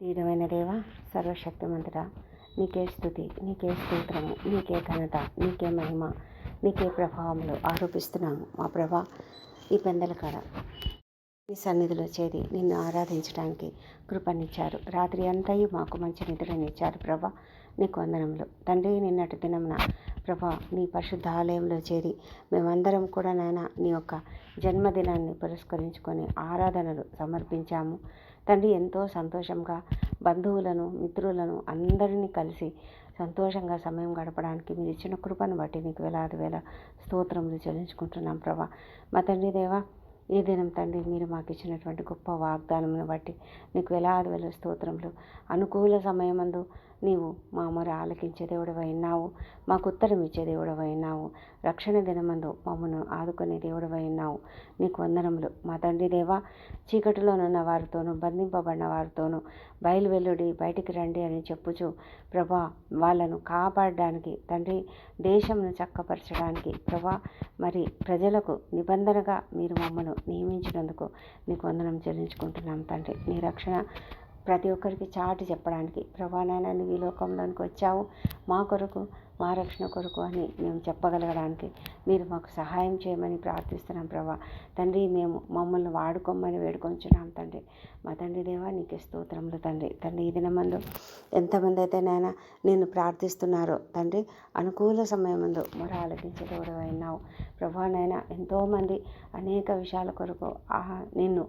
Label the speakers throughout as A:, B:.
A: తీరమైన దేవ సర్వశక్తిమంతుడా నీకే స్థుతి నీకే స్తోత్రము నీకే ఘనత నీకే మహిమ నీకే ప్రభావములు ఆరోపిస్తున్నాము. మా ప్రభా ఈ పెందల కాడ నీ సన్నిధిలో చేరి నిన్ను ఆరాధించడానికి కృపనిచ్చారు. రాత్రి అంతయు మాకు మంచి నిద్రనిచ్చారు ప్రభా నీకు వందనములు. తండ్రి నిన్నటి దినమున ప్రభా నీ పరిశుద్ధ ఆలయంలో చేరి మేమందరం కూడా నాయన నీ యొక్క జన్మదినాన్ని పురస్కరించుకొని ఆరాధనలు సమర్పించాము. తండ్రి ఎంతో సంతోషంగా బంధువులను మిత్రులను అందరినీ కలిసి సంతోషంగా సమయం గడపడానికి మీరు ఇచ్చిన కృపను బట్టి నీకు వేలాది వేల స్తోత్రములు చెల్లించుకుంటున్నాం ప్రభా. మా తండ్రి దేవా ఈ దినం తండ్రి మీరు మాకు ఇచ్చినటువంటి గొప్ప వాగ్దానమును బట్టి నీకు వేలాది వేల స్తోత్రములు. అనుకూల సమయమందు నీవు మా మొర ఆలకించే దేవుడవై ఉన్నావు మాకు ఉత్తరం ఇచ్చే దేవుడవై ఉన్నావు రక్షణ దినమందు మమ్మను ఆదుకునే దేవుడవై ఉన్నావు నీకు వందనములు. మా తండ్రి దేవా చీకటిలోనున్న వారితోనూ బంధింపబడిన వారితోనూ బయలువెల్లుడి బయటికి రండి అని చెప్పుచు ప్రభా వాళ్ళను కాపాడడానికి తండ్రి దేశంను చక్కపరచడానికి ప్రభా మరి ప్రజలకు నిబంధనగా మీరు మమ్మను నియమించినందుకు నీకు వందనం చెల్లించుకుంటున్నాం తండ్రి. నీ రక్షణ ప్రతి ఒక్కరికి చాటి చెప్పడానికి ప్రభా నాయన నువ్వు ఈ లోకంలోనికి వచ్చావు. మా కొరకు మా రక్షణ కొరకు అని మేము చెప్పగలగడానికి మీరు మాకు సహాయం చేయమని ప్రార్థిస్తున్నాం ప్రభా. తండ్రి మేము మమ్మల్ని వాడుకోమని వేడుకొంచున్నాం తండ్రి. మా తండ్రి దేవా నీకే స్తోత్రములు తండ్రి. తండ్రి ఈ దినమందు ఎంతమంది అయితే నాయన నేను ప్రార్థిస్తున్నారో తండ్రి అనుకూల సమయమందు మొర ఆలకించే అయినావు ప్రభా నాయన ఎంతోమంది అనేక విషయాల కొరకు నిన్ను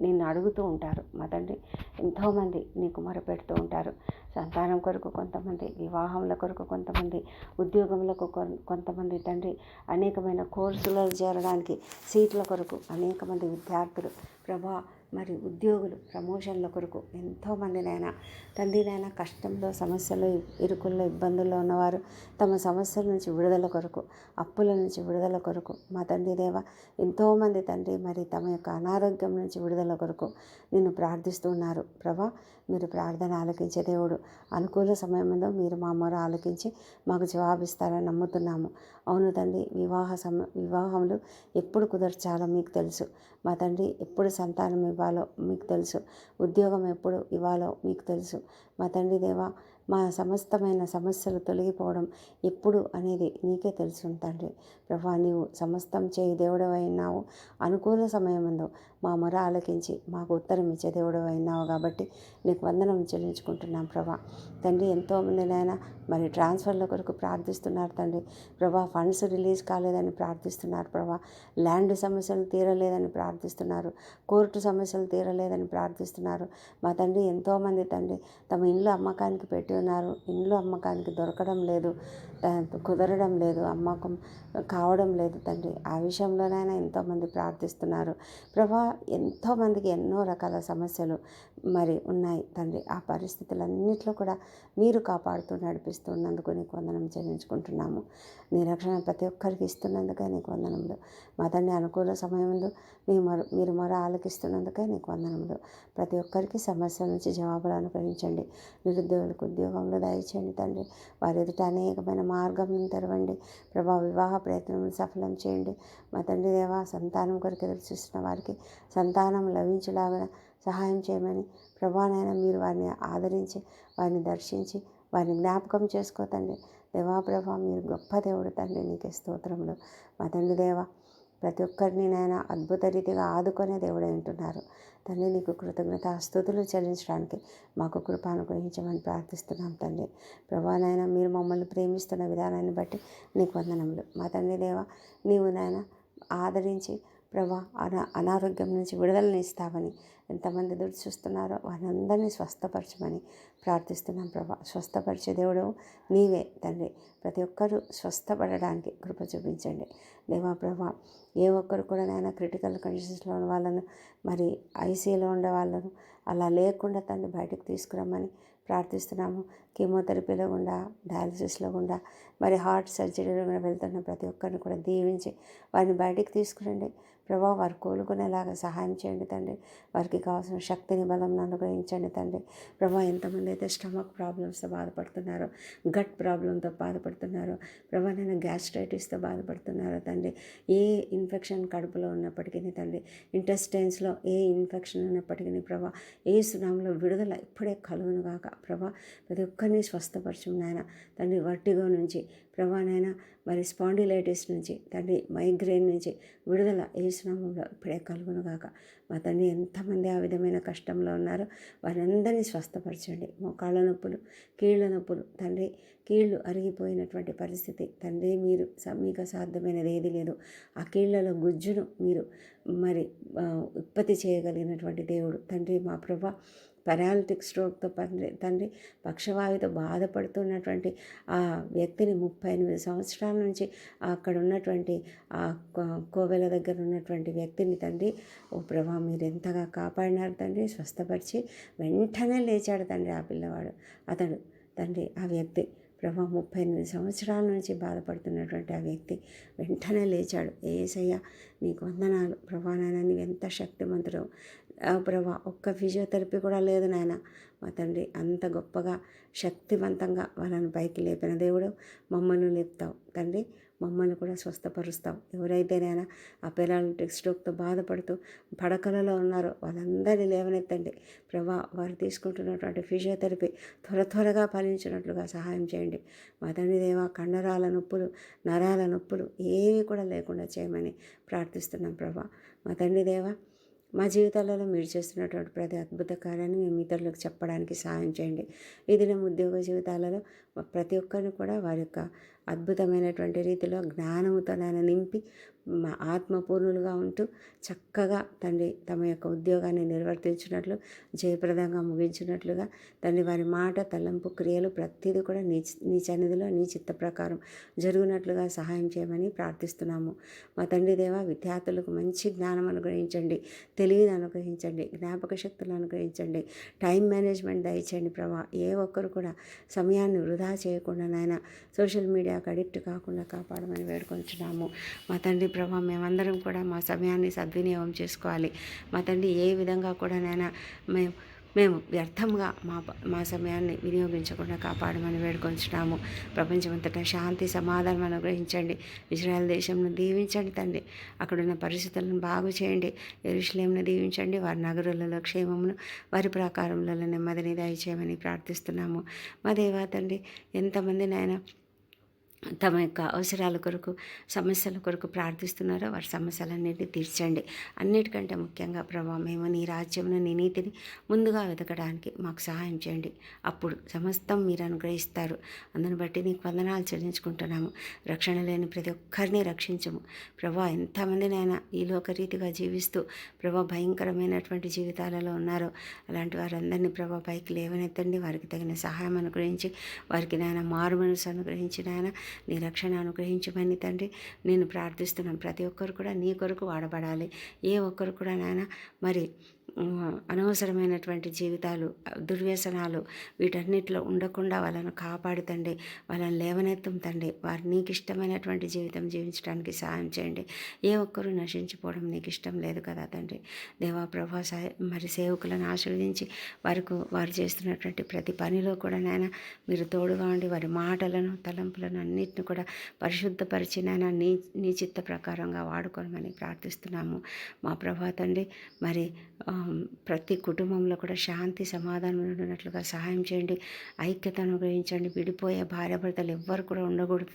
A: నిన్ను అడుగుతూ ఉంటారు. మా తండ్రి ఎంతోమంది నీకు మొరపెడుతూ ఉంటారు. సంతానం కొరకు కొంతమంది వివాహముల కొరకు కొంతమంది ఉద్యోగములకు కొంతమంది తండ్రి అనేకమైన కోర్సులలో చేరడానికి సీట్ల కొరకు అనేక మంది విద్యార్థులు ప్రభా మరి ఉద్యోగులు ప్రమోషన్ల కొరకు ఎంతోమందినైనా తండ్రినైనా కష్టంలో సమస్యలు ఇరుకుల్లో ఇబ్బందుల్లో ఉన్నవారు తమ సమస్యల నుంచి విడుదల కొరకు అప్పుల నుంచి విడుదల కొరకు మా తండ్రి దేవ ఎంతోమంది తండ్రి మరి తమ యొక్క అనారోగ్యం నుంచి విడుదల కొరకు నిన్ను ప్రార్థిస్తున్నారు ప్రభా మీరు ప్రార్థన ఆలకించే దేవుడు అనుకూల సమయంలో మీరు మా మొర ఆలోకించి మాకు జవాబిస్తారని నమ్ముతున్నాము. అవును తండ్రి వివాహ సమ వివాహములు ఎప్పుడు కుదర్చాలో మీకు తెలుసు. మా తండ్రి ఎప్పుడు సంతానం ఇవ్వాలో మీకు తెలుసు. ఉద్యోగం ఎప్పుడు ఇవ్వాలో మీకు తెలుసు. మా తండ్రి దేవా మా సమస్తమైన సమస్యలు తొలగిపోవడం ఎప్పుడు అనేది నీకే తెలుసు తండ్రి. ప్రభా నీవు సమస్తం చేయి దేవుడవైనావు. అనుకూల సమయమందు మా మొర ఆలకించి మాకు ఉత్తరం ఇచ్చే దేవుడవైనావు కాబట్టి నీకు వందనం చెల్లించుకుంటున్నాం ప్రభా. తండ్రి ఎంతోమంది నాయన మరి ట్రాన్స్ఫర్ల కొరకు ప్రార్థిస్తున్నారు తండ్రి. ప్రభా ఫండ్స్ రిలీజ్ కాలేదని ప్రార్థిస్తున్నారు ప్రభా. ల్యాండ్ సమస్యలు తీరలేదని ప్రార్థిస్తున్నారు. కోర్టు సమస్యలు తీరలేదని ప్రార్థిస్తున్నారు. మా తండ్రి ఎంతోమంది తండ్రి తమ ఇల్లు అమ్మకానికి పెట్టి ఉన్నారు. ఇండ్లు అమ్మకానికి దొరకడం లేదు. కుదరడం లేదు. అమ్మకం కావడం లేదు తండ్రి. ఆ విషయంలోనైనా ఎంతోమంది ప్రార్థిస్తున్నారు. ప్రభా ఎంతోమందికి ఎన్నో రకాల సమస్యలు మరి ఉన్నాయి తండ్రి. ఆ పరిస్థితులన్నింటిలో కూడా మీరు కాపాడుతూ నడిపిస్తున్నందుకు నీకు వందనం చెల్లించుకుంటున్నాము. నీ రక్షణ ప్రతి ఒక్కరికి ఇస్తున్నందుకే నీకు వందనములు. మా తండ్రి అనుకూల సమయంలో మీ మొర మీరు మొర ఆలకిస్తున్నందుకే నీకు వందనములు. ప్రతి ఒక్కరికి సమస్యల నుంచి జవాబులు అనుగ్రహించండి. నిరుద్యోగులకు ఉద్యోగంలో దయచేయండి తండ్రి. వారి ఎదుట అనేకమైన మార్గం తెరవండి. ప్రభా వివాహ ప్రయత్నం సఫలం చేయండి. మా తండ్రి దేవా సంతానం కొరకు ఎదురు చూస్తున్న వారికి సంతానం లభించలాగా సహాయం చేయమని ప్రభానైనా మీరు వారిని ఆదరించి వారిని దర్శించి వారిని జ్ఞాపకం చేసుకోతండి దేవా ప్రభా మీరు గొప్ప దేవుడు తండ్రి. నీకే స్తోత్రంలో మా తండ్రి దేవా ప్రతి ఒక్కరిని నాయన అద్భుత రీతిగా ఆదుకునే దేవుడు వింటున్నారు తండ్రి నీకు కృతజ్ఞత స్థుతులు చెల్లించడానికి మాకు కృప అనుగ్రహించమని ప్రార్థిస్తున్నాం తండ్రి. ప్రభానైనా మీరు మమ్మల్ని ప్రేమిస్తున్న విధానాన్ని బట్టి నీకు వందనములు. మా తండ్రి దేవ నీవు నాయన ఆదరించి ప్రభా అనా అనారోగ్యం నుంచి విడుదలని ఇస్తామని ఎంతమంది ఎదురు చూస్తున్నారో వారందరినీ స్వస్థపరచమని ప్రార్థిస్తున్నాం ప్రభా. స్వస్థపరిచే దేవుడు నీవే తండ్రి. ప్రతి ఒక్కరూ స్వస్థపడడానికి కృప చూపించండి. దేవా ప్రభా ఏ ఒక్కరు కూడా నాయన క్రిటికల్ కండిషన్స్లో ఉన్న వాళ్ళను మరి ఐసీలో ఉండే వాళ్ళను అలా లేకుండా తండ్రి బయటకు తీసుకురమ్మని ప్రార్థిస్తున్నాము. కీమోథెరపీలో గుండా డయాలసిస్లో గుండా మరి హార్ట్ సర్జరీలో కూడా వెళ్తున్న ప్రతి ఒక్కరిని కూడా దీవించి వారిని బయటికి తీసుకురండి. ప్రభా వారు కోలుకునేలాగా సహాయం చేయండి తండ్రి. వారికి కావాల్సిన శక్తిని బలం అనుగ్రహించండి తండ్రి. ప్రభా ఎంతమంది అయితే స్టమక్ ప్రాబ్లమ్స్తో బాధపడుతున్నారో గట్ ప్రాబ్లంతో బాధపడుతున్నారో ప్రభా నేను గ్యాస్ట్రైటిస్తో బాధపడుతున్నారో తండ్రి. ఏ ఇన్ఫెక్షన్ కడుపులో ఉన్నప్పటికీ తండ్రి ఇంటెస్టైన్స్లో ఏ ఇన్ఫెక్షన్ ఉన్నప్పటికీ ప్రభా ఏ సునామలో విడుదల ఇప్పుడే కలుగును గాక. ప్రభా ప్రతి ఒక్కరిని స్వస్థపరచు నాయన. తండ్రి వర్టిగో నుంచి ప్రభా నాయన మరి స్పాండిలైటిస్ నుంచి తండ్రి మైగ్రేన్ నుంచి విడుదల ఏ స్నామంలో ఇప్పుడే కలుగునుగాక. మా తండ్రి ఎంతమంది ఆ విధమైన కష్టంలో ఉన్నారో వారందరినీ స్వస్థపరచండి. మోకాళ్ళ నొప్పులు కీళ్ళ నొప్పులు తండ్రి కీళ్ళు అరిగిపోయినటువంటి పరిస్థితి. తండ్రి మీరు మీకు అసాధ్యమైనది ఏది లేదు. ఆ కీళ్ళలో గుజ్జును మీరు మరి ఉత్పత్తి చేయగలిగినటువంటి దేవుడు. తండ్రి మా ప్రభా పెరాలిటిక్ స్ట్రోక్తో తండ్రి తండ్రి పక్షవాయుతో బాధపడుతున్నటువంటి ఆ వ్యక్తిని ముప్పై ఎనిమిది సంవత్సరాల నుంచి అక్కడ ఉన్నటువంటి ఆ కో- కోవెల దగ్గర ఉన్నటువంటి వ్యక్తిని తండ్రి ఓ ప్రభా మీరు ఎంతగా కాపాడినారు తండ్రి స్వస్థపరిచి వెంటనే లేచాడు తండ్రి ఆ పిల్లవాడు. అతడు తండ్రి ఆ వ్యక్తి ప్రభా ముప్పై ఎనిమిది సంవత్సరాల నుంచి బాధపడుతున్నటువంటి ఆ వ్యక్తి వెంటనే లేచాడు. ఏసయ్య నీకు వందనాలు. ప్రభా నాయన నీవు ఎంత శక్తివంతుడు ప్రభా ఒక్క ఫిజియోథెరపీ కూడా లేదు నాయన. మా తండ్రి అంత గొప్పగా శక్తివంతంగా వాళ్ళని పైకి లేపిన దేవుడు మమ్మల్ని లేపుతావు. తండ్రి మమ్మల్ని కూడా స్వస్థపరుస్తావు. ఎవరైతేనైనా ఆ పెరాలిటిక్ స్ట్రోక్తో బాధపడుతూ పడకలలో ఉన్నారో వాళ్ళందరినీ లేవనెత్తండి. ప్రభా వారు తీసుకుంటున్నటువంటి ఫిజియోథెరపీ త్వర త్వరగా ఫలించినట్లుగా సహాయం చేయండి. మా తండ్రి దేవా కండరాల నొప్పులు నరాల నొప్పులు ఏవి కూడా లేకుండా చేయమని ప్రార్థిస్తున్నాం ప్రభా. మా తండ్రి దేవా మా జీవితాలలో మీరు చేస్తున్నటువంటి ప్రతి అద్భుత కార్యాన్ని మేము ఇతరులకు చెప్పడానికి సహాయం చేయండి. ఈ దినం ఉద్యోగ జీవితాలలో ప్రతి ఒక్కరిని కూడా వారి యొక్క అద్భుతమైనటువంటి రీతిలో జ్ఞానముతో నాయన నింపి మా ఆత్మపూర్ణులుగా ఉంటూ చక్కగా తండ్రి తమ యొక్క ఉద్యోగాన్ని నిర్వర్తించినట్లు జయప్రదంగా ముగించినట్లుగా తండ్రి వారి మాట తలంపు క్రియలు ప్రతిదీ కూడా నీ నీ సన్నిధిలో నీ చిత్త ప్రకారం జరుగునట్లుగా సహాయం చేయమని ప్రార్థిస్తున్నాము. మా తండ్రి దేవ విద్యార్థులకు మంచి జ్ఞానం అనుగ్రహించండి తెలివిని అనుగ్రహించండి జ్ఞాపక శక్తులు అనుగ్రహించండి టైం మేనేజ్మెంట్ దయచేయండి ప్రభా. ఏ ఒక్కరు కూడా సమయాన్ని వృధా చేయకుండా నాయన సోషల్ మీడియాకు అడిక్ట్ కాకుండా కాపాడమని వేడుకొంచున్నాము. మా తండ్రి ప్రభా మేమందరం కూడా మా సమయాన్ని సద్వినియోగం చేసుకోవాలి. మా తండ్రి ఏ విధంగా కూడా నైనా మేము మేము వ్యర్థంగా మా మా సమయాన్ని వినియోగించకుండా కాపాడమని వేడుకొంచున్నాము. ప్రపంచమంతటా శాంతి సమాధానం అనుగ్రహించండి. ఇజ్రాయెల్ దేశంను దీవించండి తండ్రి. అక్కడున్న పరిస్థితులను బాగు చేయండి. ఎరుషులేంను దీవించండి. వారి నగరులలో క్షేమమును వారి ప్రాకారములలో నెమ్మదిని దయచేయమని ప్రార్థిస్తున్నాము. మా దేవా తండ్రి ఎంతమంది నాయన తమ యొక్క అవసరాల కొరకు సమస్యల కొరకు ప్రార్థిస్తున్నారో వారి సమస్యలన్నిటి తీర్చండి. అన్నిటికంటే ముఖ్యంగా ప్రభావ మేము నీ రాజ్యమును నీ నీతిని ముందుగా వెతకడానికి మాకు సహాయం చేయండి. అప్పుడు సమస్తం మీరు అనుగ్రహిస్తారు. అందుని బట్టి నీకు వందనాలు చెల్లించుకుంటున్నాము. రక్షణ లేని ప్రతి ఒక్కరిని రక్షించము. ప్రభా ఎంతమందినైనా ఈ లోకరీతిగా జీవిస్తూ ప్రభా భయంకరమైనటువంటి జీవితాలలో ఉన్నారో అలాంటి వారందరినీ ప్రభా పైకి లేవనెత్తండి. వారికి తగిన సహాయం అనుగ్రహించి వారికి నాయన మారు మనసు అనుగ్రహించి నాయన నీ రక్షణ అనుగ్రహించమని తండ్రి నేను ప్రార్థిస్తున్నాను. ప్రతి ఒక్కరు కూడా నీ కొరకు వాడబడాలి. ఏ ఒక్కరు కూడా నాయన మరి అనవసరమైనటువంటి జీవితాలు దుర్వ్యసనాలు వీటన్నిటిలో ఉండకుండా వాళ్ళను కాపాడుతండి వాళ్ళని లేవనెత్తం తండ్రి వారు నీకు ఇష్టమైనటువంటి జీవితం జీవించడానికి సహాయం చేయండి. ఏ ఒక్కరూ నశించిపోవడం నీకు ఇష్టం లేదు కదా తండ్రి. దేవా ప్రభా మరి సేవకులను ఆశీర్వదించి వారికి వారు చేస్తున్నటువంటి ప్రతి పనిలో కూడా నాయన మీరు తోడుగా ఉండి వారి మాటలను తలంపులను అన్నిటిని కూడా పరిశుద్ధపరిచి నాయన నీ నీ చిత్త ప్రకారంగా వాడుకోమని ప్రార్థిస్తున్నాము. మా ప్రభా తండ్రి మరి ప్రతి కుటుంబంలో కూడా శాంతి సమాధానం ఉన్నట్లుగా సహాయం చేయండి. ఐక్యతను అనుగ్రహించండి. విడిపోయే భార్యాభర్తలు ఎవ్వరు కూడా ఉండకూడదు.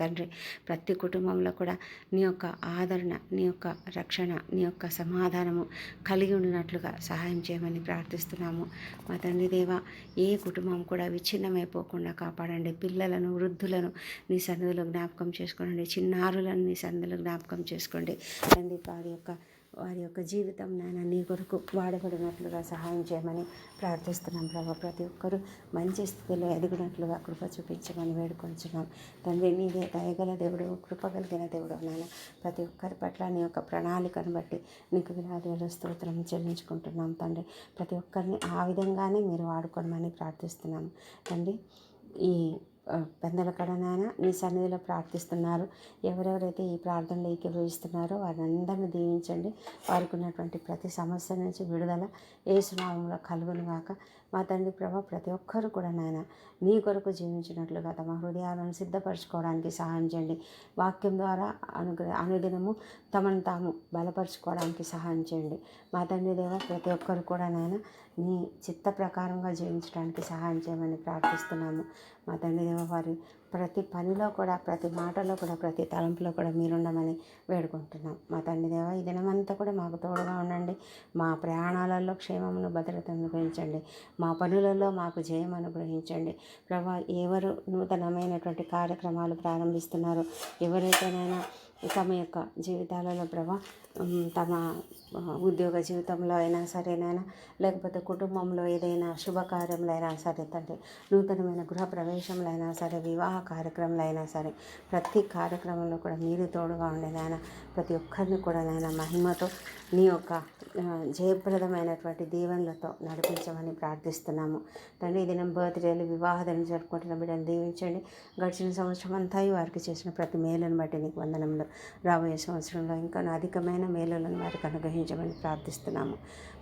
A: తండ్రి ప్రతి కుటుంబంలో కూడా నీ యొక్క ఆదరణ నీ యొక్క రక్షణ నీ యొక్క సమాధానము కలిగి ఉండినట్లుగా సహాయం చేయమని ప్రార్థిస్తున్నాము. మా తండ్రి దేవ ఏ కుటుంబం కూడా విచ్ఛిన్నమైపోకుండా కాపాడండి. పిల్లలను వృద్ధులను నీ సన్నిధిలో జ్ఞాపకం చేసుకోండి చిన్నారులను నీ సన్నిధిలో జ్ఞాపకం చేసుకోండి. తండ్రి వారి యొక్క వారి యొక్క జీవితం నాయన నీ కొరకు వాడబడినట్లుగా సహాయం చేయమని ప్రార్థిస్తున్నాం ప్రభా. ప్రతి ఒక్కరూ మంచి స్థితిలో ఎదిగినట్లుగా కృప చూపించమని వేడుకొంచున్నాం. తండ్రి నీదే దయగల దేవుడు కృప కలిగిన దేవుడు నాయన ప్రతి ఒక్కరి పట్ల నీ యొక్క ప్రణాళికను బట్టి నీకు వినాదుల స్తోత్రం చెల్లించుకుంటున్నాం తండ్రి. ప్రతి ఒక్కరిని ఆ విధంగానే మీరు వాడుకోమని ప్రార్థిస్తున్నాం. తండ్రి ఈ పెందల కడనాయన నీ సన్నిధిలో ప్రార్థిస్తున్నారు. ఎవరెవరైతే ఈ ప్రార్థనలు ఏకీభవిస్తున్నారో వారందరిని దీవించండి. వారికి ఉన్నటువంటి ప్రతి సమస్య నుంచి విడుదల ఏసునామంలో కలుగును గాక మా తండ్రి ప్రభా ప్రతి ఒక్కరు కూడా నాయన నీ కొరకు జీవించినట్లుగా తమ హృదయాలను సిద్ధపరచుకోవడానికి సహాయం చేయండి. వాక్యం ద్వారా అనుగ్రహ అనుదినము తమను తాము బలపరచుకోవడానికి సహాయం చేయండి. మా తండ్రి దేవ ప్రతి ఒక్కరు కూడా నాయన నీ చిత్త ప్రకారంగా జీవించడానికి సహాయం చేయమని ప్రార్థిస్తున్నాము. మా తండ్రి దేవ వారి ప్రతి పనిలో కూడా ప్రతి మాటలో కూడా ప్రతి తలంపులో కూడా మీరుండమని వేడుకుంటున్నాం. మా తండ్రి దేవ ఈ దినమంతా కూడా మాకు తోడుగా ఉండండి. మా ప్రయాణాలలో క్షేమమును భద్రతను అనుగ్రహించండి. మా పనులలో మాకు జయం అనుగ్రహించండి. ప్రభా ఎవరు నూతనమైనటువంటి కార్యక్రమాలు ప్రారంభిస్తున్నారో ఎవరైతేనైనా తమ యొక్క జీవితాలలో ప్రభా తమ ఉద్యోగ జీవితంలో అయినా సరేనైనా లేకపోతే కుటుంబంలో ఏదైనా శుభకార్యంలో అయినా సరే తండ్రి నూతనమైన గృహ ప్రవేశంలో అయినా సరే వివాహ కార్యక్రమంలో అయినా సరే ప్రతి కార్యక్రమంలో కూడా మీరు తోడుగా ఉండే నాయన ప్రతి ఒక్కరిని కూడా నాయన మహిమతో నీ యొక్క జయప్రదమైనటువంటి దీవెనలతో నడిపించమని ప్రార్థిస్తున్నాము. తండ్రి ఈ దినం బర్త్డేలు వివాహాలను జరుపుకుంటున్న బిడ్డను దీవించండి. గడిచిన సంవత్సరం అంతా వారికి చేసిన ప్రతి మేలను బట్టి నీకు వందనములు రాబోయే సంవత్సరంలో ఇంకా అధికమైన మేలులను వారికి అనుగ్రహించమని ప్రార్థిస్తున్నాము.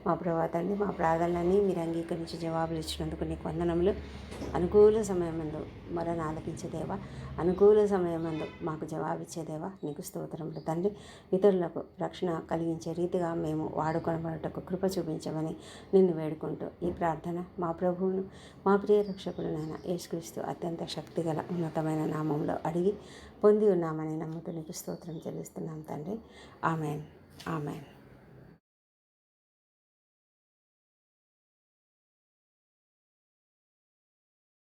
A: మా ప్రభా తండ్రి మా ప్రార్థనలన్నీ మీరు అంగీకరించి జవాబులు ఇచ్చినందుకు నీకు వందనములు. అనుకూల సమయమందు మరణ ఆలకించేదేవా అనుకూల సమయమందు మాకు జవాబిచ్చేదేవా నీకు స్తోత్రములు. తండ్రి ఇతరులకు రక్షణ కలిగించే రీతిగా మేము వాడుకొనబడటకు కృప చూపించమని నిన్ను వేడుకుంటూ ఈ ప్రార్థన మా ప్రభువును మా ప్రియ రక్షకుడునైన యేసుక్రీస్తు అత్యంత శక్తిగల ఉన్నతమైన నామంలో అడిగి పొంది ఉన్నామని నమ్ముతూ నీకు స్తోత్రం చెల్లిస్తున్నాం తండ్రి. ఆమెన్. ఆమెన్.